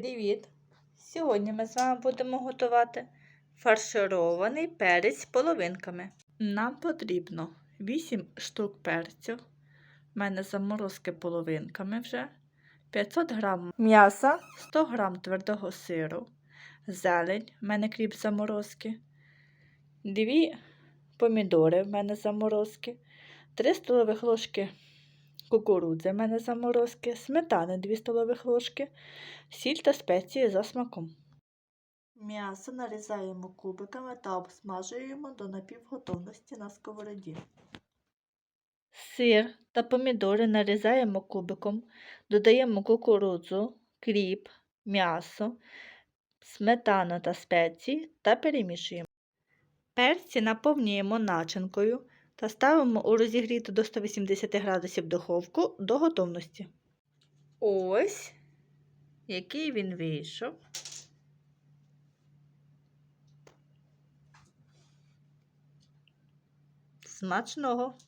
Привіт! Сьогодні ми з вами будемо готувати фарширований перець половинками. Нам потрібно 8 штук перцю. У мене заморозки половинками вже. 500 г м'яса, 100 г твердого сиру, зелень, в мене кріп заморозки, 2 помідори в мене заморозки, 3 столових ложки кукурудзи в мене заморозки, сметани 2 столових ложки, сіль та спеції за смаком. М'ясо нарізаємо кубиками та обсмажуємо до напівготовності на сковороді. Сир та помідори нарізаємо кубиком, додаємо кукурудзу, кріп, м'ясо, сметану та спеції та перемішуємо. Перці наповнюємо начинкою та ставимо у розігріту до 180 градусів духовку до готовності. Ось який він вийшов. Смачного!